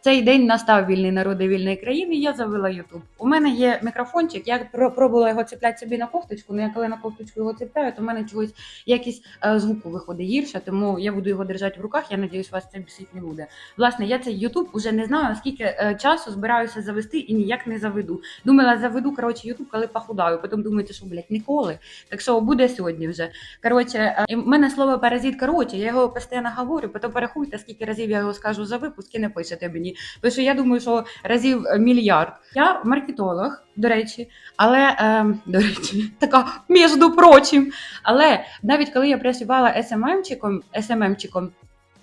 цей день настав вільний народи вільної країни. Я завела Ютуб. У мене є мікрофончик. Я пробувала його цепляти собі на кофточку. але я коли на кофточку його цепляю, то в мене чогось якийсь е, звуку виходить гірше, тому я буду його держати в руках. Я надіюсь, вас це бісить не буде. Власне, я цей Ютуб уже не знаю, скільки е, часу збираюся завести і ніяк не заведу. Думала, заведу коротше Ютуб, коли похудаю. Потім думаєте, що блядь, ніколи. Так що буде сьогодні вже. Коротше, е, в мене слово паразит коротше, я його постійно говорю, потім порахуйте, скільки разів я його скажу за випуск і не пишете мені. Тому що я думаю, що разів е, мільярд. Я маркетолог, до речі, але е, до речі, така між прочим. Але навіть коли я працювала СММчиком, СММчиком,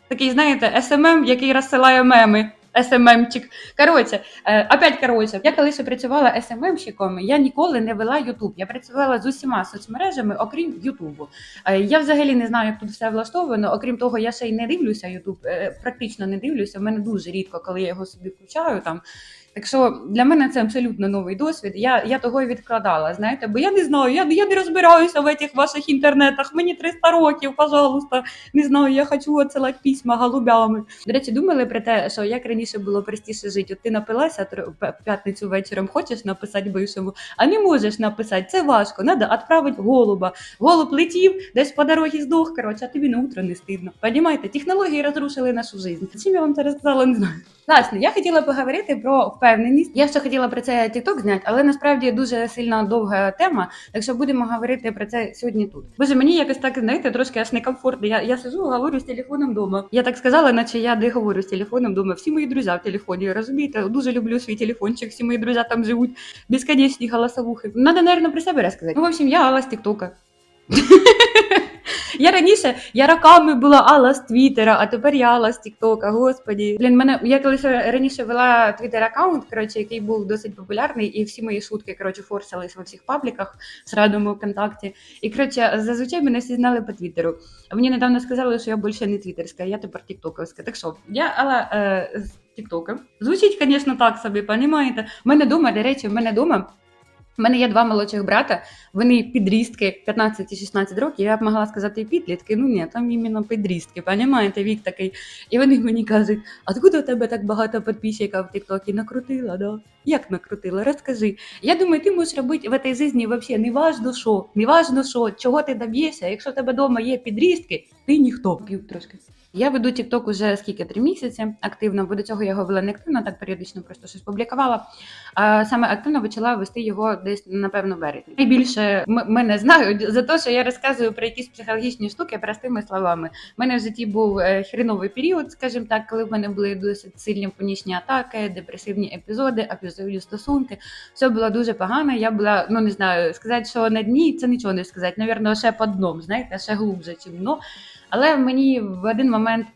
такий, знаєте, СММ, який розсилає меми. СММчик. Коротше, е, опять коротше, я колись працювала СММщиком, я ніколи не вела Ютуб. Я працювала з усіма соцмережами, окрім Ютубу. Е, Я взагалі не знаю, як тут все влаштовано. Окрім того, я ще й не дивлюся Ютуб, е, практично не дивлюся. В мене дуже рідко, коли я його собі включаю там. Так що для мене це абсолютно новий досвід. Я, я того і відкладала, знаєте, бо я не знаю, я, я не розбираюся в цих ваших інтернетах. Мені 300 років, пожалуйста. Не знаю, я хочу отсилати письма голубями. До речі, думали про те, що як раніше було простіше жити. От ти напилася п'ятницю вечором, хочеш написати бившому, а не можеш написати. Це важко. Надо відправити голуба. Голуб летів, десь по дорозі здох. Коротше, а тобі на утро не стидно. Понімаєте? Технології розрушили нашу життя. Чим я вам це розказала, не знаю. Власне, я хотіла поговорити про впевненість. Я ще хотіла про це TikTok зняти, але насправді дуже сильно довга тема. Так що будемо говорити про це сьогодні тут. Боже, мені якось так знаєте, трошки аж некомфортно. Я, я сижу, говорю з телефоном вдома. Я так сказала, наче я де говорю з телефоном вдома. Всі мої друзі в телефоні. Розумієте, дуже люблю свій телефончик. Всі мої друзі там живуть. Безконечні голосовухи. Надо, наверное, про себе розказати. Ну, в общем, я Алла з Тіктока. Я раніше я роками була Алла з Твіттера, а тепер я Алла з Тіктока. Господі. Блін, мене я колись раніше вела Твіттер аккаунт, коротше, який був досить популярний, і всі мої шутки коротше форсились во всіх пабліках з радому ВКонтакті. І коротше, зазвичай мене всі знали по Твіттеру. Мені недавно сказали, що я більше не твіттерська, я тепер тіктоковська. Так що я Алла е, з Тіктока. Звучить, звісно, так собі, понімаєте? У мене вдома, до речі, в мене вдома. У мене є два молодших брата, вони підрістки 15 і 16 років. Я б могла сказати підлітки. Ну ні, там іменно підрістки, понімаєте, вік такий. І вони мені кажуть: откуда у тебе так багато підписчиків в Тіктокі? Накрутила, да? Як накрутила? Розкажи. Я думаю, ти можеш робити в цій житті взагалі не важно що, не важно що, чого ти доб'єшся. Якщо в тебе вдома є підрістки, ти ніхто. П'ю трошки. Я веду TikTok уже скільки три місяці активно, бо до цього я його вела не активно, так періодично просто щось публікувала. А саме активно почала вести його десь напевно березні. Найбільше мене знають за те, що я розказую про якісь психологічні штуки простими словами. У мене в житті був е, хреновий період, скажімо так, коли в мене були досить сильні панічні атаки, депресивні епізоди, аб'юзивні стосунки. Все було дуже погано. Я була, ну не знаю, сказати, що на дні це нічого не сказати. Навірно, ще по дном, знаєте, ще глубже, чим дно. Але мені в один момент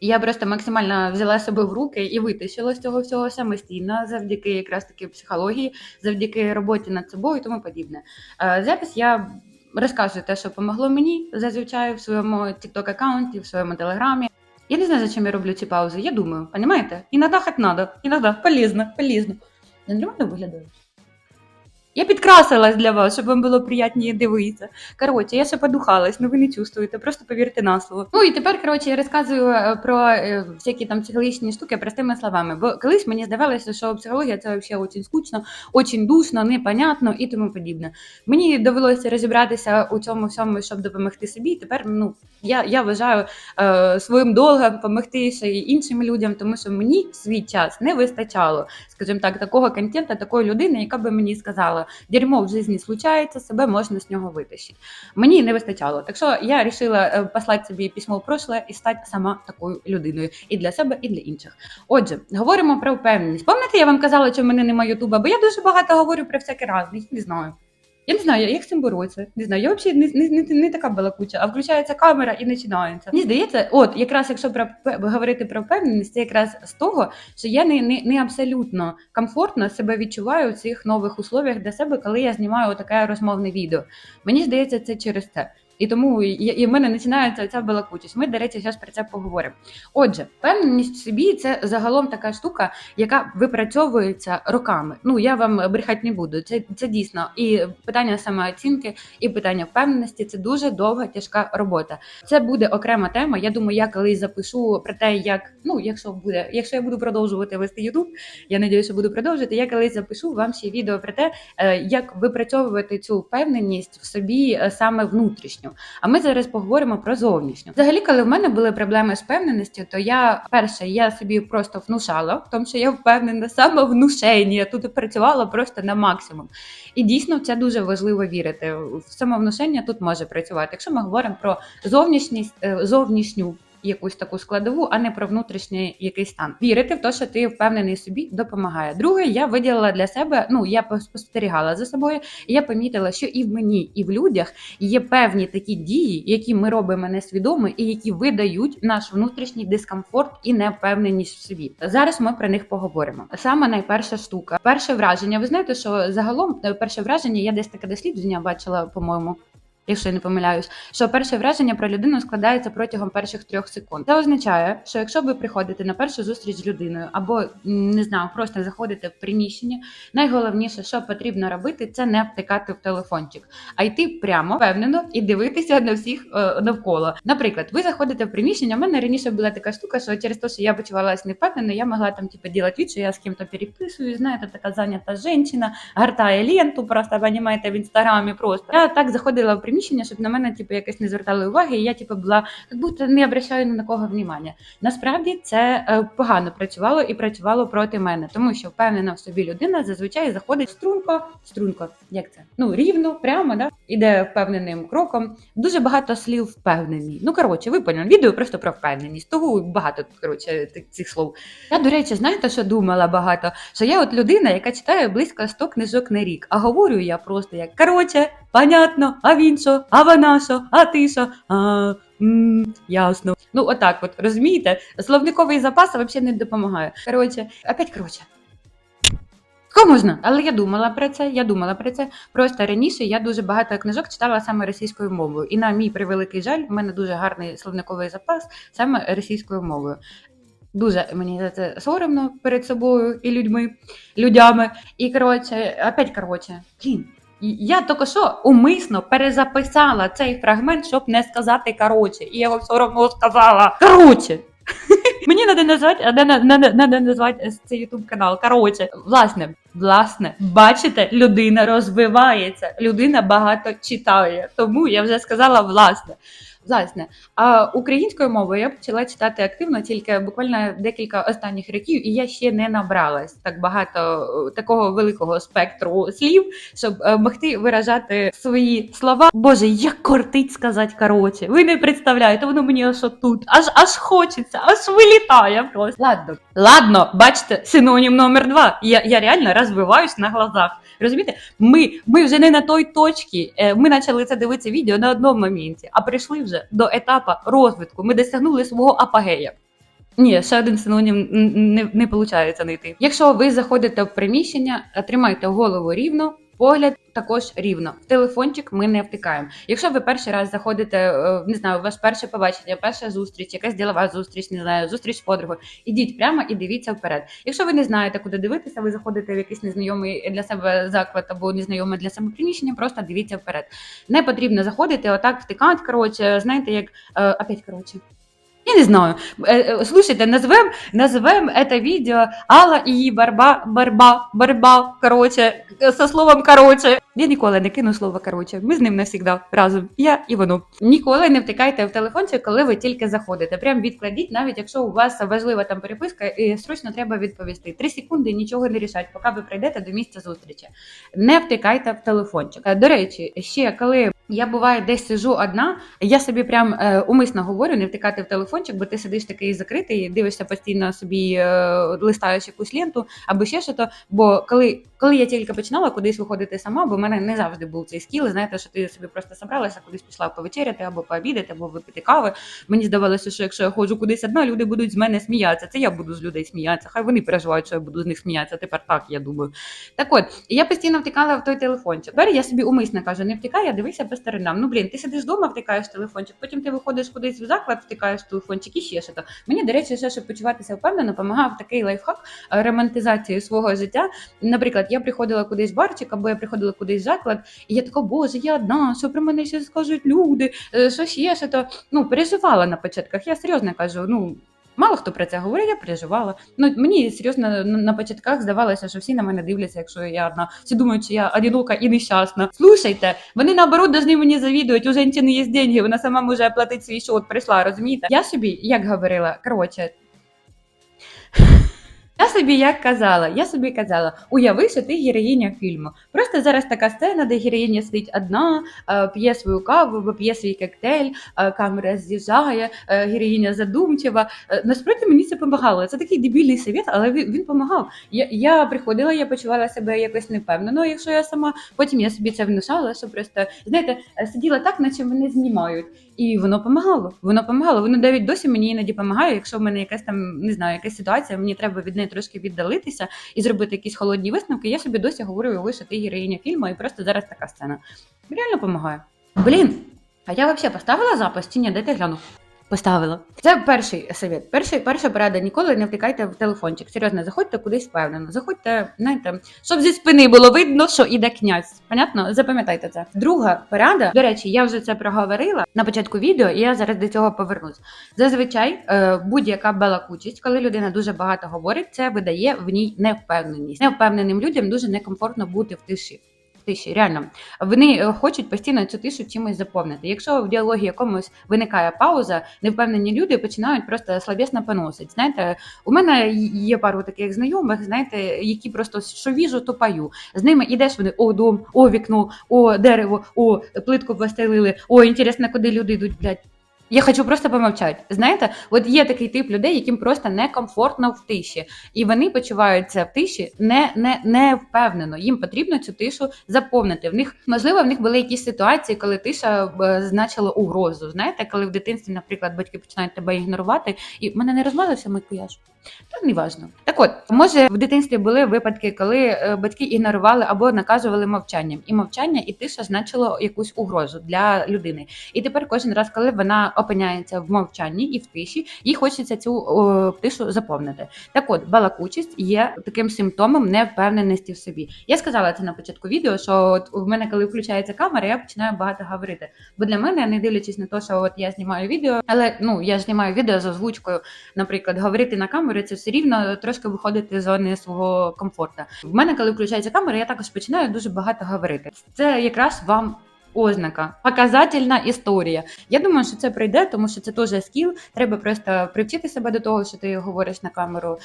я просто максимально взяла себе в руки і витащила з цього всього самостійно, завдяки якраз таки психології, завдяки роботі над собою і тому подібне. Е, Зараз я розказую те, що помогло мені зазвичай в своєму TikTok аккаунті, в своєму телеграмі. Я не знаю, зачем я роблю ці паузи. Я думаю, понимаете? Іноді хоч надо, іноді полезно, полезно. Я нормально виглядаю? Я підкрасилась для вас, щоб вам було приємніше дивитися. Коротше, я ще подухалась, ну ви не чувствуєте, просто повірте на слово. Ну і тепер, коротше, я розказую е, про е, всякі там психологічні штуки простими словами. Бо колись мені здавалося, що психологія це взагалі дуже скучно, дуже душно, непонятно і тому подібне. Мені довелося розібратися у цьому всьому, щоб допомогти собі. Тепер ну я, я вважаю е, своїм долгом допомогти ще й іншим людям, тому що мені свій час не вистачало, скажімо так, такого контента, такої людини, яка би мені сказала, дерьмо в житті случається, себе можна з нього витащити. Мені не вистачало. Так що я вирішила послати собі письмо в прошле і стати сама такою людиною і для себе, і для інших. Отже, говоримо про впевненість. Пам'ятаєте, я вам казала, що в мене немає Ютуба, бо я дуже багато говорю про всяке разне, не знаю. Я не знаю, як з цим боротися. Не знаю, я взагалі не, не, не, не така балакуча, а включається камера і починається. Мені здається, от якраз якщо про говорити про впевненість, це якраз з того, що я не, не, не абсолютно комфортно себе відчуваю в цих нових условіях для себе, коли я знімаю таке розмовне відео. Мені здається, це через це. І тому і, в мене починається ця балакучість. Ми, до речі, зараз про це поговоримо. Отже, впевненість в собі це загалом така штука, яка випрацьовується роками. Ну я вам брехати не буду. Це, це дійсно і питання самооцінки, і питання впевненості це дуже довга, тяжка робота. Це буде окрема тема. Я думаю, я колись запишу про те, як ну, якщо буде, якщо я буду продовжувати вести Ютуб, я надію, що буду продовжувати. Я колись запишу вам ще відео про те, е, як випрацьовувати цю впевненість в собі е, саме внутрішню. А ми зараз поговоримо про зовнішню. Взагалі, коли в мене були проблеми з впевненістю, то я перше я собі просто внушала, в тому що я впевнена самовнушення. Тут працювала просто на максимум. І дійсно це дуже важливо вірити. В самовнушення тут може працювати. Якщо ми говоримо про зовнішність, е, зовнішню якусь таку складову, а не про внутрішній якийсь стан. Вірити в те, що ти впевнений собі, допомагає. Друге, я виділила для себе. Ну я спостерігала за собою, і я помітила, що і в мені, і в людях є певні такі дії, які ми робимо несвідомо, і які видають наш внутрішній дискомфорт і невпевненість в собі. Зараз ми про них поговоримо. Саме найперша штука, перше враження. Ви знаєте, що загалом е, перше враження я десь таке дослідження бачила, по-моєму. Якщо я не помиляюсь, що перше враження про людину складається протягом перших трьох секунд. Це означає, що якщо ви приходите на першу зустріч з людиною, або не знаю, просто заходите в приміщення, найголовніше, що потрібно робити, це не втикати в телефончик, а йти прямо впевнено і дивитися на всіх е, навколо. Наприклад, ви заходите в приміщення. У мене раніше була така штука, що через те, що я почувалася невпевнено, я могла там типу, робити вид, що я з ким-то переписую, знаєте, така зайнята жінка, гартає ленту, просто понімаєте, в інстаграмі просто. Я так заходила в приміщення, щоб на мене типу, якось не звертали уваги, і я типу, була як будто не обращаю ні на кого внимання. Насправді це е, погано працювало і працювало проти мене, тому що впевнена в собі людина зазвичай заходить струнко, струнко, як це? Ну рівно, прямо, да? іде впевненим кроком. Дуже багато слів впевнений. Ну коротше, ви поняли, відео просто про впевненість. Того багато коротше цих слов. Я, до речі, знаєте, що думала багато? Що я от людина, яка читає близько 100 книжок на рік, а говорю я просто як коротше, понятно, а він що, а вона що, а ти що, а м, ясно. Ну, отак, от розумієте, словниковий запас взагалі не допомагає. Коротше, опять коротше. Кого можна? Але я думала про це. Я думала про це. Просто раніше я дуже багато книжок читала саме російською мовою. І на мій превеликий жаль, в мене дуже гарний словниковий запас саме російською мовою. Дуже мені за це соромно перед собою і людьми, людями. І коротше, опять коротше, блін. Я тільки що умисно перезаписала цей фрагмент, щоб не сказати коротше. І я його все одно сказала. Коротше. Мені треба назвати, не назвати цей ютуб канал. Коротше, власне, власне, бачите, людина розвивається, людина багато читає. Тому я вже сказала власне. Власне, а українською мовою я почала читати активно тільки буквально декілька останніх років, і я ще не набралась так багато е, такого великого спектру слів, щоб е, могти виражати свої слова. Боже, як кортить сказати коротше. Ви не представляєте, воно мені аж тут, аж аж хочеться, аж вилітає просто. Ладно, ладно, бачите, синонім номер два. Я, я реально розвиваюсь на глазах. Розумієте, ми, ми вже не на той точці. Е, Ми почали це дивитися відео на одному моменті, а прийшли вже до етапу розвитку. Ми досягнули свого апогея. Ні, ще один синонім не не, не виходить знайти. Якщо ви заходите в приміщення, тримайте голову рівно, погляд також рівно. В телефончик ми не втикаємо. Якщо ви перший раз заходите, е, не знаю, вас перше побачення, перша зустріч, якась ділова зустріч, не знаю, зустріч з подругою, ідіть прямо і дивіться вперед. Якщо ви не знаєте, куди дивитися, ви заходите в якийсь незнайомий для себе заклад або незнайоме для себе приміщення, просто дивіться вперед. Не потрібно заходити, отак втикати. Коротше, знаєте, як е, опять коротше. Я не знаю. Э, э, Слушайте, назовем, назовем это видео Алла і її борьба, борьба, борьба, короче, со словом короче. Я ніколи не кину слово короче. Ми з ним навсігда разом. Я і воно. Ніколи не втикайте в телефончик, коли ви тільки заходите. Прям відкладіть, навіть якщо у вас важлива там переписка, і срочно треба відповісти. Три секунди нічого не рішать, поки ви прийдете до місця зустрічі. Не втикайте в телефончик. Е, До речі, ще коли я буває десь сижу одна, я собі прям е, умисно говорю не втикати в телефончик, бо ти сидиш такий закритий, дивишся постійно собі, е, листаєш якусь ленту або ще що то. Бо коли, коли я тільки починала кудись виходити сама, бо в мене не завжди був цей скіл. Знаєте, що ти собі просто собралася, кудись пішла повечеряти або пообідати, або випити кави. Мені здавалося, що якщо я ходжу кудись одна, люди будуть з мене сміятися. Це я буду з людей сміятися. Хай вони переживають, що я буду з них сміятися. Тепер так я думаю. Так от, я постійно втикала в той телефончик. Тепер я собі умисно кажу, не втикай, а дивися по сторонам. Ну блін, ти сидиш вдома, втикаєш телефончик, потім ти виходиш кудись в заклад, втикаєш телефончик і ще що то. Мені, до речі, ще щоб почуватися впевнено, допомагав такий лайфхак е, романтизації свого життя. Наприклад, я приходила кудись в барчик, або я приходила кудись в заклад, і я така, боже, я одна, що про мене ще скажуть люди, е, що ще що то. Ну, переживала на початках. Я серйозно кажу, ну. Мало хто про це говорив, я переживала. Ну мені серйозно на, початках здавалося, що всі на мене дивляться, якщо я одна. Всі думають, що я одинока і нещасна. Слушайте, вони наоборот должны мені завідувати. У жінки є деньги, вона сама може оплатити свій шот, прийшла, розумієте? Я собі, як говорила, коротше. Я собі як казала, я собі казала, уяви, що ти героїня фільму. Просто зараз така сцена, де героїня сидить одна, е, п'є свою каву, п'є свій коктейль, е, камера з'їжджає, е, героїня задумчива. Насправді мені це допомагало. Це такий дебільний совет, але він, допомагав. Я, я приходила, я почувала себе якось невпевнено, якщо я сама. Потім я собі це внушала, що просто знаєте, сиділа так, наче мене знімають. І воно допомагало. Воно помагало. Воно навіть досі мені іноді допомагає, якщо в мене якась там не знаю, якась ситуація, мені треба від неї трошки віддалитися і зробити якісь холодні висновки. Я собі досі говорю, лише ти героїня фільму, і просто зараз така сцена. Реально допомагає. Блін, а я взагалі поставила запис чи ні? Дайте гляну. Поставила. Це перший совет. Перший, перша порада. Ніколи не втикайте в телефончик. Серйозно, заходьте кудись впевнено. Заходьте, знаєте, щоб зі спини було видно, що іде князь. Понятно? Запам'ятайте це. Друга порада. До речі, я вже це проговорила на початку відео, і я зараз до цього повернусь. Зазвичай е, будь-яка балакучість, коли людина дуже багато говорить, це видає в ній невпевненість. Невпевненим людям дуже некомфортно бути в тиші. Тиші, реально, вони е, хочуть постійно цю тишу чимось заповнити. Якщо в діалогі якомусь виникає пауза, невпевнені люди починають просто слабесно поносити. Знаєте, у мене є пару таких знайомих, знаєте, які просто що віжу, то паю. З ними ідеш вони о дом, о вікно, о дерево, о плитку постелили, о, інтересно, куди люди йдуть, блядь. Я хочу просто помовчати. Знаєте, от є такий тип людей, яким просто некомфортно в тиші, і вони почуваються в тиші не, не, не впевнено. Їм потрібно цю тишу заповнити. В них можливо в них були якісь ситуації, коли тиша е, значила угрозу. Знаєте, коли в дитинстві, наприклад, батьки починають тебе ігнорувати, і в мене не розмазався макіяж. Та не важно. Так от, може, в дитинстві були випадки, коли е, батьки ігнорували або наказували мовчанням, і мовчання і тиша значило якусь угрозу для людини. І тепер кожен раз, коли вона опиняється в мовчанні і в тиші, їй хочеться цю о, тишу заповнити. Так от, балакучість є таким симптомом невпевненості в собі. Я сказала це на початку відео, що от у мене, коли включається камера, я починаю багато говорити. Бо для мене, не дивлячись на те, що от я знімаю відео, але ну я ж знімаю відео з озвучкою, наприклад, говорити на камері, це все рівно трошки виходити з зони свого комфорту. В мене, коли включається камера, я також починаю дуже багато говорити. Це якраз вам. Ознака, показательна історія. Я думаю, що це прийде, тому що це теж скіл. Треба просто привчити себе до того, що ти говориш на камеру.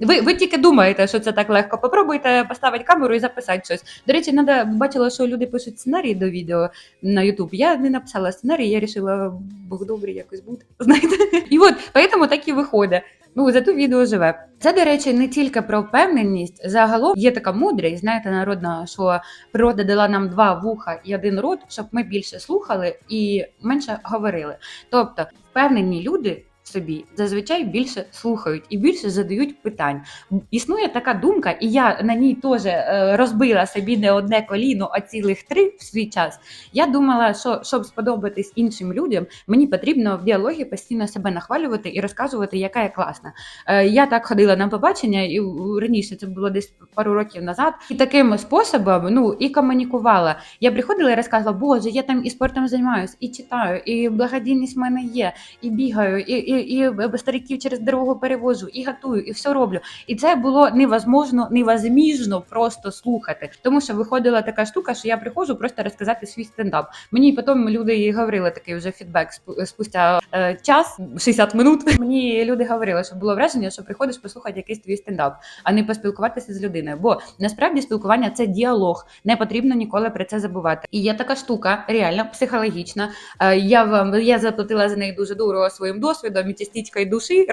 Ви, ви тільки думаєте, що це так легко. Попробуйте поставити камеру і записати щось. До речі, надо бачила, що люди пишуть сценарії до відео на YouTube. Я не написала сценарій, я вирішила Бог добрий якось бути. Знаєте, і от тому так і виходить. Ну, зато відео живе. Це, до речі, не тільки про впевненість. Загалом є така мудрість, знаєте, народна, що природа дала нам два вуха і один рот, щоб ми більше слухали і менше говорили. Тобто, впевнені люди. Собі зазвичай більше слухають і більше задають питань. Існує така думка, і я на ній теж е, розбила собі не одне коліно, а цілих три в свій час. Я думала, що щоб сподобатись іншим людям, мені потрібно в діалогі постійно себе нахвалювати і розказувати, яка я класна. Е, Я так ходила на побачення, і раніше це було десь пару років назад. І таким способом ну і комунікувала. Я приходила і розказувала, боже, я там і спортом займаюся, і читаю, і благодійність в мене є, і бігаю, і, і, і стариків через дорогу перевожу, і готую, і все роблю. І це було невозможно, невозміжно просто слухати. Тому що виходила така штука, що я приходжу просто розказати свій стендап. Мені потім люди і говорили такий вже фідбек спу- спустя е, час, 60 минут. Мені люди говорили, що було враження, що приходиш послухати якийсь твій стендап, а не поспілкуватися з людиною. Бо насправді спілкування це діалог. Не потрібно ніколи про це забувати. І є така штука, реально психологічна. Е, Я вам я заплатила за неї дуже дорого своїм досвідом і душі,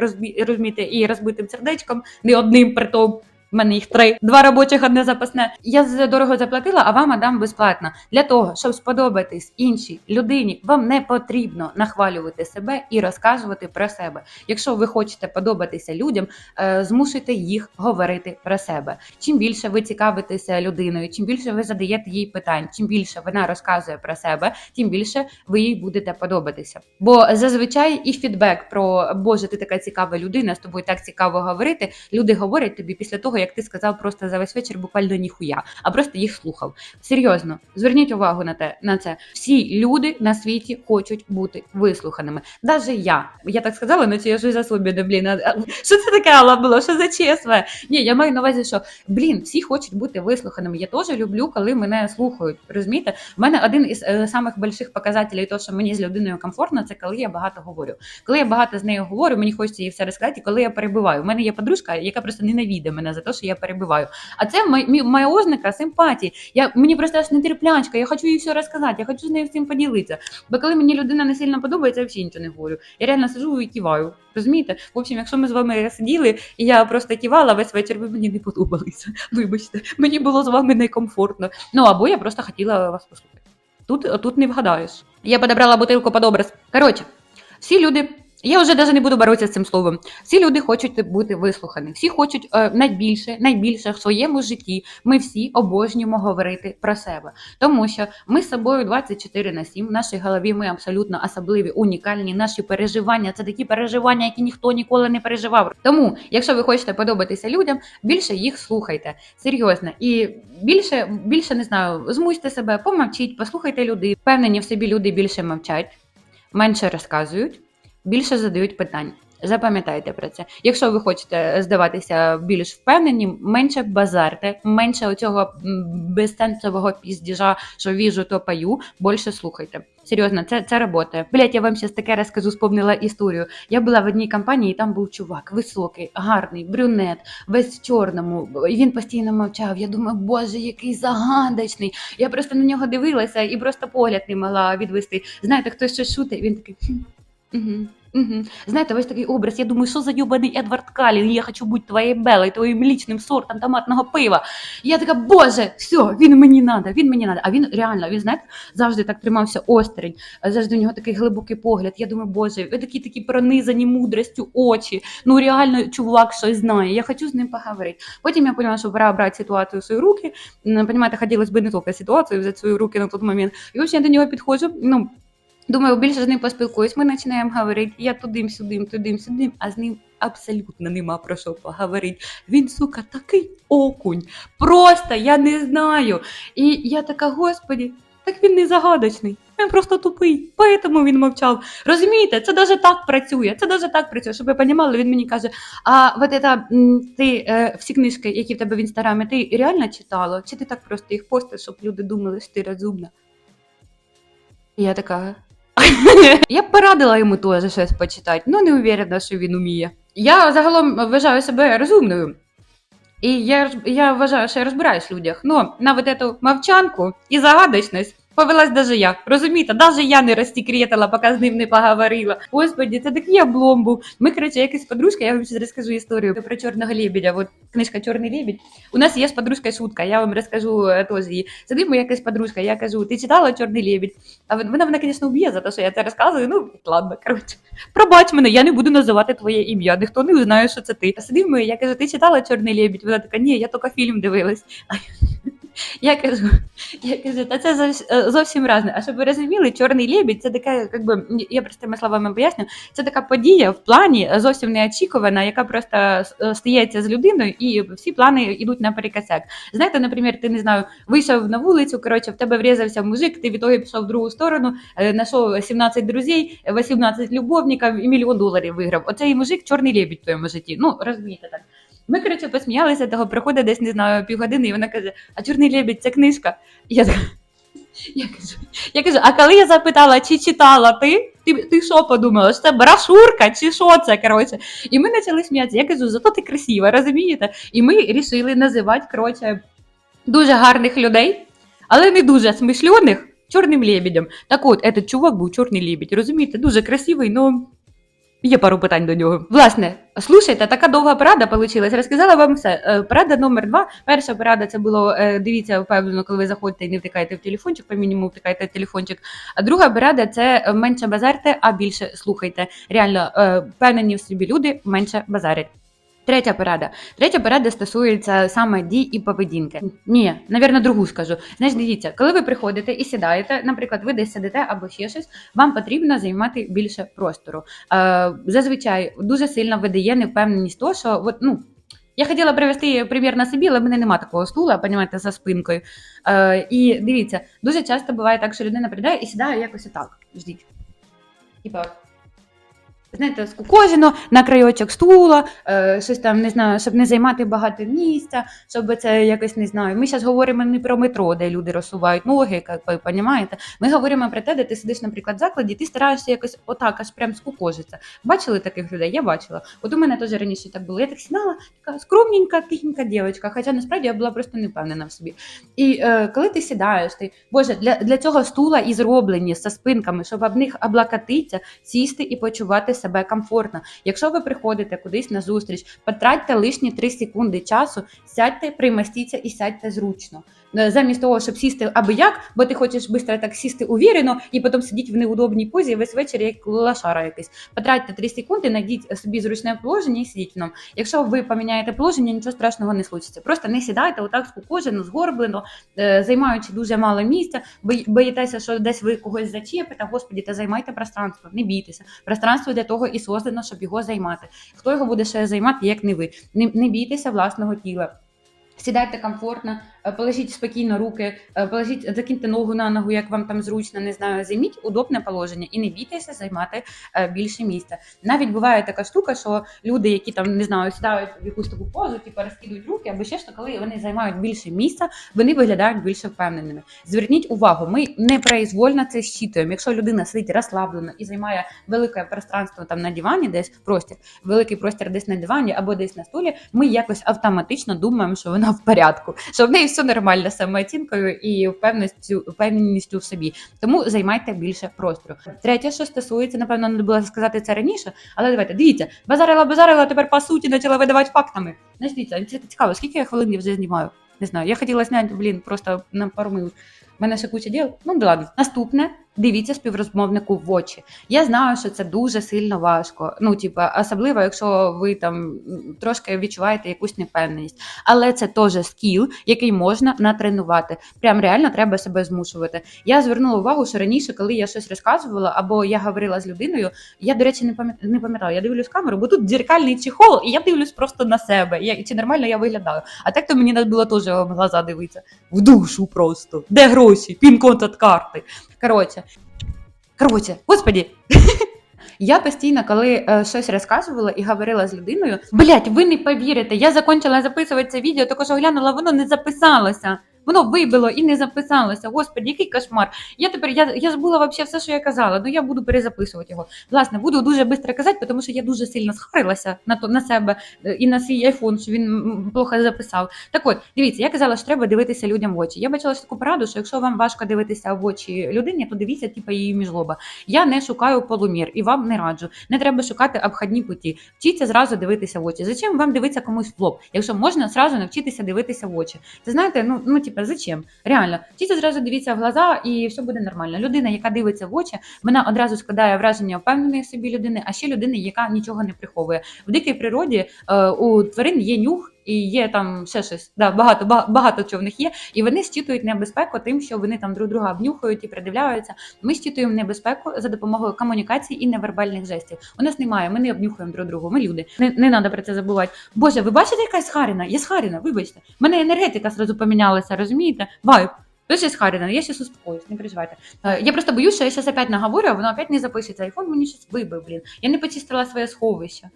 розумієте, і розбитим сердечком, не одним притом. В мене їх три, два робочих, одне запасне. Я за- дорого заплатила, а вам дам безплатно. Для того, щоб сподобатись іншій людині, вам не потрібно нахвалювати себе і розказувати про себе. Якщо ви хочете подобатися людям, е, змушуйте їх говорити про себе. Чим більше ви цікавитеся людиною, чим більше ви задаєте їй питань, чим більше вона розказує про себе, тим більше ви їй будете подобатися. Бо зазвичай і фідбек про Боже, ти така цікава людина, з тобою так цікаво говорити. Люди говорять тобі після того, як ти сказав просто за весь вечір буквально ніхуя, а просто їх слухав. Серйозно, зверніть увагу на те на це. Всі люди на світі хочуть бути вислуханими. Даже я. Я так сказала, ну це я ж засобіна, блін. а- а- Що це таке Алла було? Що за чесне? Ні, я маю на увазі, що блін, всі хочуть бути вислуханими. Я теж люблю, коли мене слухають. Розумієте? В мене один із е, самих больших показателів, того, що мені з людиною комфортно, це коли я багато говорю. Коли я багато з нею говорю, мені хочеться їй все розказати, коли я перебиваю. У мене є подружка, яка просто ненавидить мене за те, що я перебиваю. А це моя ознака симпатії. Я мені просто аж нетерплячка, я хочу їй все розказати, я хочу з нею всім поділитися. Бо коли мені людина не сильно подобається, я взагалі нічого не говорю. Я реально сижу і киваю. Розумієте? В общем, якщо ми з вами сиділи, і я просто кивала весь вечір, ви мені не подобалися. Вибачте, мені було з вами некомфортно. Ну або я просто хотіла вас послухати. Тут, тут не вгадаєш. Я подобрала бутилку під образ. Коротше, всі люди. Я вже навіть не буду боротися з цим словом. Всі люди хочуть бути вислухані. Всі хочуть е, найбільше, найбільше в своєму житті. Ми всі обожнюємо говорити про себе, тому що ми з собою 24 на 7, В нашій голові ми абсолютно особливі, унікальні. Наші переживання це такі переживання, які ніхто ніколи не переживав. Тому, якщо ви хочете подобатися людям, більше їх слухайте. Серйозно. І більше, більше не знаю, змусьте себе, помовчіть, послухайте людей. Впевнені в собі люди більше мовчать, менше розказують, більше задають питань. Запам'ятайте про це. Якщо ви хочете здаватися більш впевнені, менше базарте, менше оцього безсенсового піздіжа, що віжу, то пою, більше слухайте. Серйозно, це, це робота. Блять, я вам зараз таке розкажу, спомнила історію. Я була в одній компанії, і там був чувак, високий, гарний, брюнет, весь в чорному. І він постійно мовчав. Я думаю, боже, який загадочний. Я просто на нього дивилася і просто погляд не могла відвести. Знаєте, хтось щось шутить, він такий. «Хм, Угу. Угу. Знаєте, ось такий образ. Я думаю, що за юбаний Едвард Калін, я хочу бути твоєю белою, твоїм лічним сортом томатного пива. Я така, боже, все, він мені надо, він мені надо. А він реально, він знаєте, завжди так тримався осторонь, завжди у нього такий глибокий погляд. Я думаю, боже, ви такі такі пронизані мудростю очі. Ну реально, чувак щось знає. Я хочу з ним поговорити. Потім я поняла, що пора брати ситуацію в свої руки. Понимаєте, хотілося б не тільки ситуацію взяти в свої руки на той момент. І общем, я до нього підходжу. Ну, Думаю, більше з ним поспілкуюсь. Ми починаємо говорити. Я тудим, сюдим, тудим, сюдим, а з ним абсолютно нема про що поговорити. Він, сука, такий окунь. Просто я не знаю. І я така, господі, так він не загадочний. Він просто тупий, поэтому він мовчав. Розумієте, це навіть так працює. Це навіть так працює. Щоб ви розуміли, він мені каже: а от это, ти е, всі книжки, які в тебе в інстаграмі, ти реально читала? Чи ти так просто їх постиш, щоб люди думали, що ти розумна? І я така. Я б порадила йому теж щось почитати, але не уверена, що він уміє. Я загалом вважаю себе розумною. І я, я вважаю, що я розбираюсь в людях. Ну, на вот эту мовчанку і загадочність повелась даже я. Розумієте, даже я не розсекретила, поки з ним не поговорила. Господі, це такий облом був. Ми, коротше, якась подружка, я вам зараз розкажу історію про чорного лебедя. От книжка Чорний лебідь. У нас є з подружкою шутка, я вам розкажу е, теж її. Сидимо якась подружка, я кажу, ти читала Чорний лебідь? А вон- вона мене, звісно, вб'є за те, що я це розказую. Ну, ладно, коротше. Пробач мене, я не буду називати твоє ім'я, ніхто не узнає, що це ти. Сидимо, я кажу, ти читала Чорний лебідь? Вона така, ні, я тільки фільм дивилась. Я кажу, я кажу, та це е, зовсім разне. А щоб ви розуміли, чорний лебідь це така, якби я простими словами поясню, це така подія в плані зовсім неочікувана, яка просто е, стається з людиною, і всі плани йдуть наперекосяк. Знаєте, наприклад, ти не знаю, вийшов на вулицю, коротше, в тебе врізався мужик, ти від того пішов в другу сторону, е, знайшов 17 друзей, 18 любовників і мільйон доларів виграв. Оцей мужик чорний лебідь в твоєму житті. Ну, розумієте так. Ми, коротше, посміялися, того приходить десь, не знаю, півгодини, і вона каже: А чорний лебідь це книжка. І я. Я кажу, я кажу, а коли я запитала, чи читала ти, ти, ти що подумала? Що це брошурка, чи що це? коротше? І ми почали сміятися. Я кажу, зато ти красива, розумієте? І ми вирішили називати коротше, дуже гарних людей, але не дуже смишльоних чорним лебедем. Так от, этот чувак був чорний лебедь, розумієте, дуже красивий, но Є пару питань до нього. Власне, слушайте, така довга порада вийшла. Розказала вам все. Е, Порада номер два. Перша порада це було е, дивіться впевнено, коли ви заходите і не втикаєте в телефончик, по мінімуму втикаєте в телефончик. А друга порада це е, менше базарте, а більше слухайте. Реально, впевнені в собі люди менше базарять. Третя порада. Третя порада стосується саме дій і поведінки. Ні, навірно, другу скажу. Знаєш, дивіться, коли ви приходите і сідаєте, наприклад, ви десь сидите або ще щось, вам потрібно займати більше простору. Е, зазвичай дуже сильно видає невпевненість того, що от, ну. Я хотіла привести примір на собі, але в мене немає такого стула, понімаєте, за спинкою. Е, і дивіться, дуже часто буває так, що людина прийде і сідає якось отак. Ждіть. Типа, знаєте, скукожено на крайочок стула, е, щось там не знаю, щоб не займати багато місця, щоб це якось не знаю. Ми зараз говоримо не про метро, де люди розсувають ноги, як ви розумієте. Ми говоримо про те, де ти сидиш, наприклад, в закладі, ти стараєшся якось отак, аж прям скукожитися. Бачили таких людей? Я бачила. От у мене теж раніше так було. Я так сідала, така скромненька, тихенька дівчинка, хоча насправді я була просто не впевнена в собі. І е, коли ти сідаєш, ти Боже, для, для цього стула і зроблені зі спинками, щоб об них облакатитися, сісти і почувати себе комфортно. Якщо ви приходите кудись на зустріч, потратьте лишні 3 секунди часу, сядьте, примастіться і сядьте зручно. Е, Замість того, щоб сісти аби як, бо ти хочеш швидко так сісти увірено і потім сидіти в неудобній позі весь вечір, як лошара якийсь. Потратьте 3 секунди, найдіть собі зручне положення і сидіть в ньому. Якщо ви поміняєте положення, нічого страшного не случиться. Просто не сідайте отак скукожено, згорблено, е, займаючи дуже мало місця, бої- боїтеся, що десь ви когось зачепите. Господі, та займайте пространство, не бійтеся. Пространство для того і создано, щоб його займати. Хто його буде ще займати, як не ви? Не, не бійтеся власного тіла. Сідайте комфортно, положіть спокійно руки, е, положіть, закиньте ногу на ногу, як вам там зручно, не знаю, займіть удобне положення і не бійтеся займати е, більше місця. Навіть буває така штука, що люди, які там не знаю, сідають в якусь таку позу, типу розкидують руки, або ще що, коли вони займають більше місця, вони виглядають більше впевненими. Зверніть увагу, ми не произвольно це щитуємо. Якщо людина сидить розслаблено і займає велике пространство там на дивані, десь простір, великий простір десь на дивані або десь на стулі, ми якось автоматично думаємо, що вона в порядку, що в неї все нормально з самооцінкою і впевненістю, впевненістю в собі. Тому займайте більше простору. Третє, що стосується, напевно, не було сказати це раніше, але давайте дивіться, базарила, базарила, тепер по суті почала видавати фактами. Значить, це цікаво, скільки я хвилин я вже знімаю? Не знаю. Я хотіла зняти, блін, просто на пару минут. Мене ще куча діл. Ну, да ладно. Наступне. Дивіться співрозмовнику в очі. Я знаю, що це дуже сильно важко. Ну, типа, особливо, якщо ви там трошки відчуваєте якусь непевненість. Але це теж скіл, який можна натренувати. Прям реально треба себе змушувати. Я звернула увагу, що раніше, коли я щось розказувала або я говорила з людиною, я, до речі, не пам'ят- не пам'ятаю. Я дивлюсь камеру, бо тут дзеркальний чехол, і я дивлюсь просто на себе. Я, чи нормально я виглядаю. А так то мені треба було теж глаза дивитися. В душу просто. Де гроші? Пін-код від карти. Коротше. Коротше, господі. Я постійно, коли е, щось розказувала і говорила з людиною, блять, ви не повірите, я закінчила записувати це відео, тільки що глянула, воно не записалося. Воно вибило і не записалося. Господи, який кошмар. Я тепер я, я забула вообще все, що я казала. Ну я буду перезаписувати його. Власне, буду дуже швидко казати, тому що я дуже сильно схарилася на то на себе е, і на свій айфон, що він плохо записав. Так от, дивіться, я казала, що треба дивитися людям в очі. Я бачила таку пораду, що якщо вам важко дивитися в очі людині, то дивіться, типу, її міжлоба. Я не шукаю полумір і вам не раджу. Не треба шукати обходні путі. Вчіться зразу дивитися в очі. Зачем вам дивитися комусь в лоб? Якщо можна зразу навчитися дивитися в очі. Це знаєте, ну ну типа зачем? Реально, тільки зразу дивіться в глаза, і все буде нормально. Людина, яка дивиться в очі, вона одразу складає враження впевненої собі людини, а ще людини, яка нічого не приховує. В дикій природі е, у тварин є нюх. І є там ще щось, да, багато, багато чого в них є, і вони щитують небезпеку тим, що вони там друг друга обнюхують і придивляються. Ми щитуємо небезпеку за допомогою комунікації і невербальних жестів. У нас немає, ми не обнюхуємо друг другу. Ми люди. Не, треба про це забувати. Боже, ви бачите, яка я схаріна? Я схаріна, вибачте. У мене енергетика зразу помінялася, розумієте? Вайб. Тож я схаріна, я зараз успокоюсь, не переживайте. Е, Я просто боюсь, що я зараз опять наговорю, а воно опять не запишеться. Айфон мені щось вибив, блін. Я не почистила своє сховище.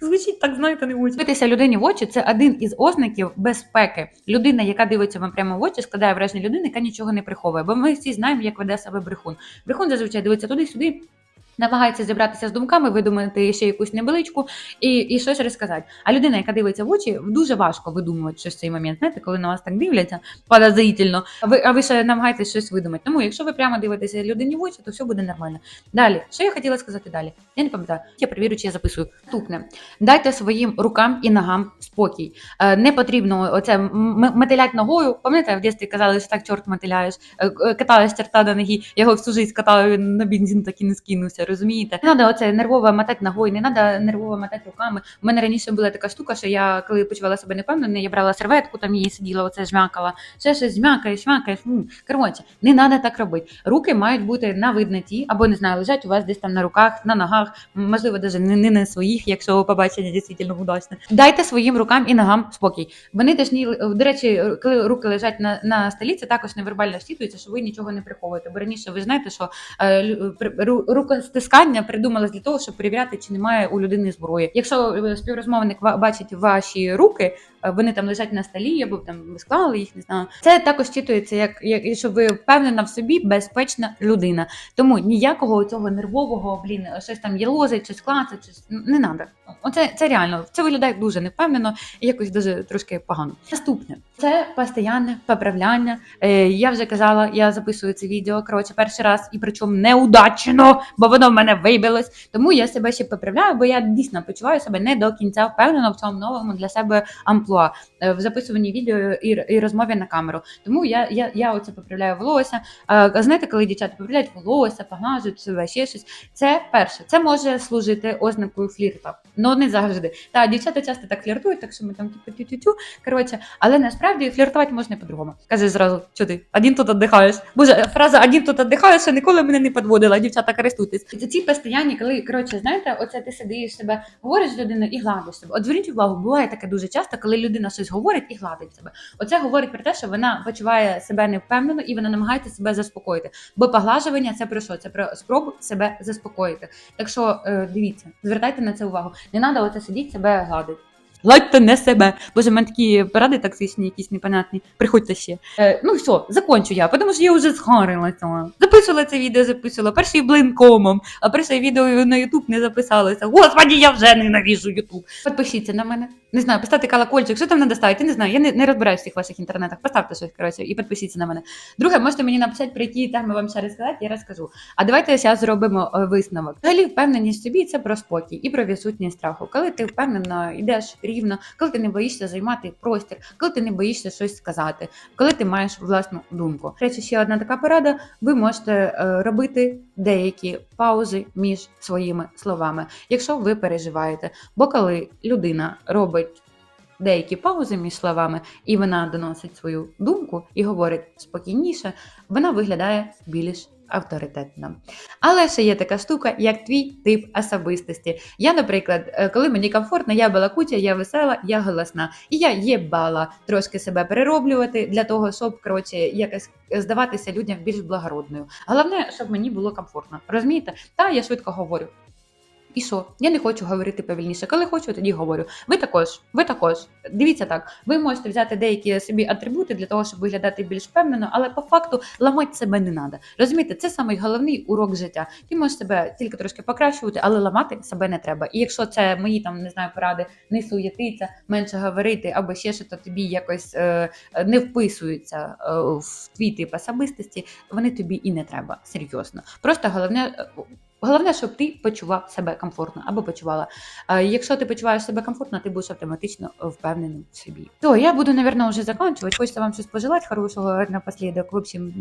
Звучить так, знаєте, не очі. Дивитися людині в очі це один із ознаків безпеки. Людина, яка дивиться вам прямо в очі, складає враження людини, яка нічого не приховує. Бо ми всі знаємо, як веде себе брехун. Брехун зазвичай дивиться туди-сюди. Намагається зібратися з думками, видумати ще якусь невеличку і, і щось розказати. А людина, яка дивиться в очі, дуже важко видумувати щось в цей момент. Знаєте, коли на вас так дивляться подозрительно, а ви, а ви ще намагаєтесь щось видумати. Тому, якщо ви прямо дивитеся людині в очі, то все буде нормально. Далі, що я хотіла сказати далі? Я не пам'ятаю. Я перевірю, чи я записую. Наступне. Дайте своїм рукам і ногам спокій. Е, не потрібно оце м- м- ногою. Пам'ятаєте, в дитинстві казали, що так чорт мотиляєш. Е, Катала з черта до ноги, його всю життя катала, він на бензин так і не скинувся, розумієте? Не треба оце нервово мотати ногою, не треба нервово мотати руками. У мене раніше була така штука, що я коли почувала себе непевнено, я брала серветку, там її сиділа, оце жмякала, ще щось жмякаєш, жмякаєш. Коротше, не треба так робити. Руки мають бути на видноті, або не знаю, лежать у вас десь там на руках, на ногах, можливо, навіть не, на своїх, якщо побачення дійсно удачне. Дайте своїм рукам і ногам спокій. Вони теж ні, до речі, коли руки лежать на, на столі, це також невербально щитується, що ви нічого не приховуєте. Бо раніше ви знаєте, що е, ру- рукостискання придумалось для того, щоб перевіряти, чи немає у людини зброї. Якщо е, співрозмовник бачить ваші руки, вони там лежать на столі, або там ви склали їх, не знаю. Це також читується, як, як щоб ви впевнена в собі, безпечна людина. Тому ніякого цього нервового, блін, щось там єлозить, щось клацать, щось не треба. Оце це реально. Це виглядає дуже невпевнено і якось дуже трошки погано. Наступне це постійне поправляння. Е, я вже казала, я записую це відео коротше перший раз, і причому неудачно, бо воно в мене вибилось. Тому я себе ще поправляю, бо я дійсно почуваю себе не до кінця впевнено в цьому новому для себе амплуа е, в записуванні відео і, і розмові на камеру. Тому я, я, я оце поправляю волосся. А знаєте, коли дівчата поправляють волосся, поглажують себе, ще щось. Це перше, це може служити ознакою флірта. Ну не завжди. Та дівчата часто так фліртують, так що ми там типу тю-тю-тю. Коротше, але насправді фліртувати можна по-другому. Каже зразу, що ти один тут віддихаєш. Боже, фраза один тут віддихаєш, ніколи мене не підводила. Дівчата користуйтесь. Це ці постійні, коли коротше, знаєте, оце ти сидиш себе, говориш з людиною і гладиш себе. От зверніть увагу, буває таке дуже часто, коли людина щось говорить і гладить себе. Оце говорить про те, що вона почуває себе невпевнено і вона намагається себе заспокоїти. Бо поглажування це про що? Це про спробу себе заспокоїти. Так що е, дивіться, звертайте на це увагу. Не треба оце сидіти себе гладити. Гладьте не себе. Боже, в мене такі поради токсичні, якісь непонятні. Приходьте ще. Е, ну все, закончу я, тому що я вже згарилася. Записувала це відео, записувала. Перший блин комом, а перше відео на Ютуб не записалося. Господі, я вже ненавижу Ютуб. Підпишіться на мене. Не знаю, поставте колокольчик, що там треба ставити, не знаю. Я не, не розбираюся в цих ваших інтернетах. Поставте щось, коротше, і підпишіться на мене. Друге, можете мені написати, про які теми вам ще розказати, я розкажу. А давайте зараз зробимо е, висновок. Взагалі, впевненість собі це про спокій і про відсутність страху. Коли ти впевнено йдеш рівно, коли ти не боїшся займати простір, коли ти не боїшся щось сказати, коли ти маєш власну думку. Речі, ще одна така порада: ви можете е, робити деякі паузи між своїми словами, якщо ви переживаєте. Бо коли людина робить деякі паузи між словами, і вона доносить свою думку і говорить спокійніше, вона виглядає більш авторитетно. Але ще є така штука, як твій тип особистості. Я, наприклад, е, коли мені комфортно, я балакуча, я весела, я голосна. І я єбала трошки себе перероблювати для того, щоб коротше, якось здаватися людям більш благородною. Головне, щоб мені було комфортно. Розумієте? Та я швидко говорю. І що? Я не хочу говорити повільніше. Коли хочу, тоді говорю. Ви також, ви також. Дивіться так, ви можете взяти деякі собі атрибути для того, щоб виглядати більш впевнено, але по факту ламати себе не треба. Розумієте, це самий головний урок життя. Ти можеш себе тільки трошки покращувати, але ламати себе не треба. І якщо це мої там не знаю поради, не суєтиться, менше говорити або ще що то тобі якось е, не вписуються е, в твій тип особистості, вони тобі і не треба. Серйозно. Просто головне. Е, Головне, щоб ти почував себе комфортно або почувала. Якщо ти почуваєш себе комфортно, ти будеш автоматично впевненим в собі. То я буду, навірно вже закінчувати. Хочеться вам щось пожелати хорошого напослідок. В общем,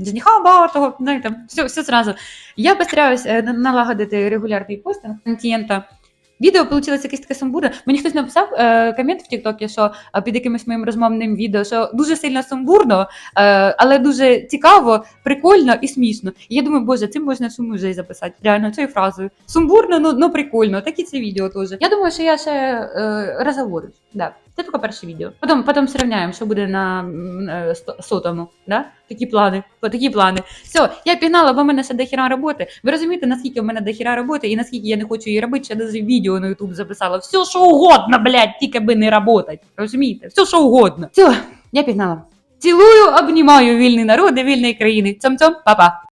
знаєте, все, все зразу. Я постараюсь е, налагодити регулярний постинг контента. Відео вийшло якесь таке сумбурне. Мені хтось написав е, комент в Тіктокі, що е, під якимось моїм розмовним відео, що дуже сильно сумбурно, е, але дуже цікаво, прикольно і смішно. І я думаю, боже, цим можна сумно вже й записати. Реально, цією фразою. Сумбурно, ну, ну прикольно. Так і це відео теж. Я думаю, що я ще е, розговорюсь. Да. Це тільки перше відео. Потім, потім сравняємо, що буде на е, сотому. Да? Такі плани. Такі плани. Все, я пігнала, бо в мене ще дохіра роботи. Ви розумієте, наскільки в мене дохіра роботи і наскільки я не хочу її робити, ще навіть відео на YouTube записала. Все, що угодно, блядь, тільки би не работать. Розумієте? Все, що угодно. Все, я пігнала. Цілую, обнімаю вільний народ і вільної країни. Цьом-цьом, па-па.